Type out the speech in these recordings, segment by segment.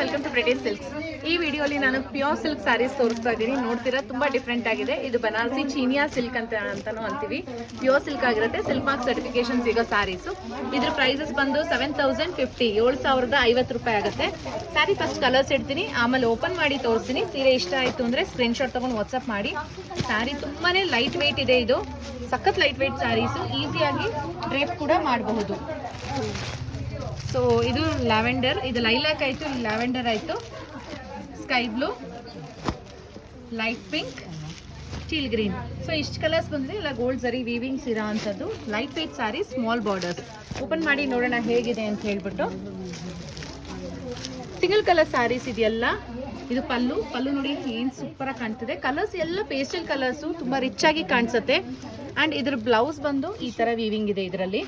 Welcome to British silks. ಈ ವಿಡಿಯೋಲಿ ನಾನು ಪ್ಯೂರ್ ಸಿಲ್ಕ್ ಸ್ಯಾರೀಸ್ ತೋರಿಸ್ತಾ ಇದ್ದೀನಿ. ನೋಡ್ತೀರಾ, ತುಂಬಾ ಡಿಫ್ರೆಂಟ್ ಆಗಿದೆ. ಇದು ಬನಾರಸಿ ಚೀನಿಯಾ ಸಿಲ್ಕ್ ಅಂತ ಅಂತಾನು ಅಂತೀವಿ. ಪ್ಯೂರ್ ಸಿಲ್ಕ್ ಆಗಿರುತ್ತೆ. ಸಿಲ್ಕ್ ಮಾರ್ಕ್ ಸರ್ಟಿಫಿಕೇಶನ್ ಸಿಗೋ ಸ್ಯಾರೀಸ್. ಇದ್ರ ಪ್ರೈಸಸ್ ಬಂದು ಸೆವೆನ್ ತೌಸಂಡ್ ಫಿಫ್ಟಿ ಏಳು ಸಾವಿರದ ಐವತ್ತು ರೂಪಾಯಿ ಆಗುತ್ತೆ. ಸ್ಯಾರಿ ಫಸ್ಟ್ ಕಲರ್ಸ್ ಇಡ್ತೀನಿ. ಆಮೇಲೆ ಓಪನ್ ಮಾಡಿ ತೋರಿಸ್ತೀನಿ. ಸೀರೆ ಇಷ್ಟ ಆಯ್ತು ಅಂದ್ರೆ ಸ್ಕ್ರೀನ್ ಶಾಟ್ ತಗೊಂಡು ವಾಟ್ಸ್ಆಪ್ ಮಾಡಿ. ಸ್ಯಾರಿ ತುಂಬಾನೇ ಲೈಟ್ ವೆಯ್ಟ್ ಇದೆ ಇದು. ಸಖತ್ ಲೈಟ್ ವೆಯ್ಟ್ ಸ್ಯಾರೀಸು ಈಸಿಯಾಗಿ ಡ್ರೇಪ್ ಕೂಡ ಮಾಡಬಹುದು. ಸೊ ಇದು ಲ್ಯಾವೆಂಡರ್, ಇದು ಲೈಲಾಕ್ ಆಯಿತು ಲ್ಯಾವೆಂಡರ್ ಆಯಿತು. Sky blue light pink steel green so ಇಷ್ಟು ಕಲರ್ಸ್ ಬಂದರೆ ಇಲ್ಲ ಗೋಲ್ಡ್ ಸರಿ ವೀವಿಂಗ್ಸ್ ಇರೋ ಅಂಥದ್ದು. Light weight sari small borders open ಮಾಡಿ ನೋಡೋಣ ಹೇಗಿದೆ ಅಂತ ಹೇಳ್ಬಿಟ್ಟು. ಸಿಂಗಲ್ ಕಲರ್ ಸ್ಯಾರೀಸ್ ಇದೆಯಲ್ಲ, ಇದು ಪಲ್ಲು. ಪಲ್ಲು ನೋಡಿ ಏನು ಸೂಪರಾಗಿ ಕಾಣ್ತಿದೆ. ಕಲರ್ಸ್ ಎಲ್ಲ ಪೇಸ್ಟಲ್ ಕಲರ್ಸು ತುಂಬ ರಿಚ್ ಆಗಿ ಕಾಣಿಸುತ್ತೆ. ಆ್ಯಂಡ್ ಇದ್ರ ಬ್ಲೌಸ್ ಬಂದು ಈ ಥರ ವೀವಿಂಗ್ ಇದೆ ಇದರಲ್ಲಿ.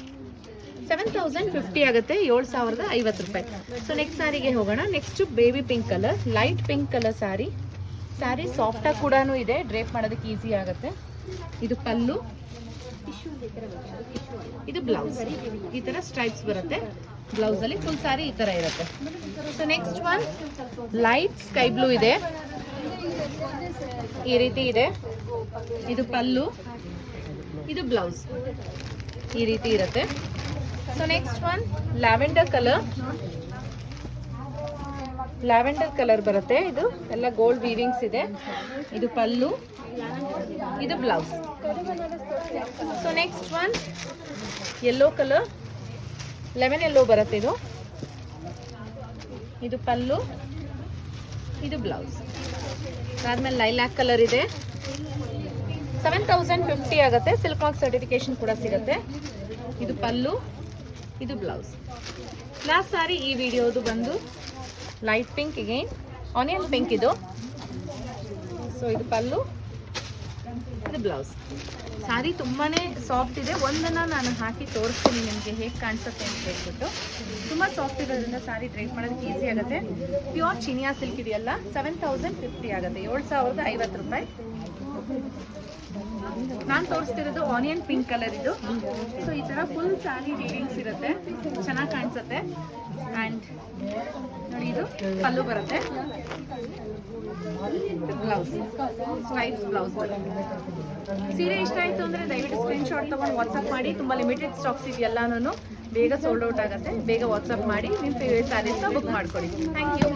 ಸೆವೆನ್ ತೌಸಂಡ್ ಫಿಫ್ಟಿ ಆಗುತ್ತೆ, ಏಳು ಸಾವಿರದ ಐವತ್ತು ರೂಪಾಯಿ. ಸೊ ನೆಕ್ಸ್ಟ್ ಸಾರಿಗೆ ಹೋಗೋಣ. Next baby pink colour light pink colour sari sari ಸಾಫ್ಟಾಗಿ ಕೂಡ ಇದೆ. ಡ್ರೇಪ್ ಮಾಡೋದಕ್ಕೆ ಈಸಿ ಆಗುತ್ತೆ. ಇದು ಪಲ್ಲು ಇದು ಬ್ಲೌಸ್ ಈ ತರ ಸ್ಟ್ರೈಪ್ಸ್ ಬರುತ್ತೆ. ಬ್ಲೌಸಲ್ಲಿ ಫುಲ್ ಸ್ಯಾರಿ ಈ ತರ ಇರುತ್ತೆ. So next one light sky blue ಇದೆ. ಈ ರೀತಿ ಇದೆ. ಇದು ಪಲ್ಲು ಇದು ಬ್ಲೌಸ್ ಈ ರೀತಿ ಇರುತ್ತೆ. So next one lavender colour lavender colour ಬರುತ್ತೆ. ಇದು ಎಲ್ಲ ಗೋಲ್ಡ್ ವೀವಿಂಗ್ಸ್ ಇದೆ. ಇದು ಪಲ್ಲು. ಇದು blouse so next one yellow colour lemon yellow ಬರುತ್ತೆ ಇದು. ಇದು ಪಲ್ಲು. ಇದು ಬ್ಲೌಸ್ ಅದಾದ್ಮೇಲೆ ಲೈಲ್ಯಾಕ್ ಕಲರ್ ಇದೆ. ಸೆವೆನ್ ತೌಸಂಡ್ ಫಿಫ್ಟಿ ಆಗುತ್ತೆ. ಸಿಲ್ಕ್ ಮಾರ್ಕ್ ಸರ್ಟಿಫಿಕೇಶನ್ ಕೂಡ ಸಿಗುತ್ತೆ. ಇದು ಪಲ್ಲು. ಇದು ಬ್ಲೌಸ್. ಲಾಸ್ಟ್ ಸಾರಿ ಈ ವಿಡಿಯೋದು ಬಂದು light pink again onion pink ಇದು. ಸೊ ಇದು ಪಲ್ಲು, ಇದು ಬ್ಲೌಸ್. ಸಾರಿ ತುಂಬಾ ಸಾಫ್ಟ್ ಇದೆ. ಒಂದನ್ನು ನಾನು ಹಾಕಿ ತೋರಿಸ್ತೀನಿ ನಿಮಗೆ ಹೇಗೆ ಕಾಣಿಸುತ್ತೆ ಅಂತ ಹೇಳ್ಬಿಟ್ಟು. ತುಂಬ ಸಾಫ್ಟ್ ಇರೋದ್ರಿಂದ ಸಾರಿ ಡ್ರೈಪ್ ಮಾಡೋದಕ್ಕೆ ಈಸಿ ಆಗುತ್ತೆ. ಪ್ಯೂರ್ ಚಿನಿಯಾ ಸಿಲ್ಕ್ ಇದೆಯಲ್ಲ ಸೆವೆನ್ ತೌಸಂಡ್ ಫಿಫ್ಟಿ ಆಗುತ್ತೆ. ಏಳು ಸಾವಿರದ ಐವತ್ತು ರೂಪಾಯಿ. ನಾನು ತೋರಿಸ್ತಿರೋದು ಆನಿಯನ್ ಪಿಂಕ್ ಕಲರ್ ಇದು. ಸೊ ಈ ಥರ ಫುಲ್ ಸ್ಯಾರಿ ರೀಡಿಂಗ್ಸ್ ಇರುತ್ತೆ. ಚೆನ್ನಾಗಿ ಕಾಣಿಸುತ್ತೆ. ಆ್ಯಂಡ್ ನೋಡಿ ಇದು ಪಲ್ಲು ಬರುತ್ತೆ. ಬ್ಲೌಸ್ ಸ್ಟ್ರೈಪ್ಸ್ ಬ್ಲೌಸ್ ಸೀರೆ ಇಷ್ಟ ಆಯಿತು ಅಂದರೆ ದಯವಿಟ್ಟು ಸ್ಕ್ರೀನ್ ಶಾಟ್ ತೊಗೊಂಡು ವಾಟ್ಸಪ್ ಮಾಡಿ. ತುಂಬ ಲಿಮಿಟೆಡ್ ಸ್ಟಾಕ್ಸ್ ಇದೆಲ್ಲನೂ ಬೇಗ ಸೋಲ್ಡ್ ಔಟ್ ಆಗುತ್ತೆ. ಬೇಗ ವಾಟ್ಸಪ್ ಮಾಡಿ. ನಿಮ್ಮ ಫೇವ್ರೇಟ್ ಸ್ಯಾರೀಸ್ನ ಬುಕ್ ಮಾಡ್ಕೊಳ್ಳಿ ಥ್ಯಾಂಕ್ ಯು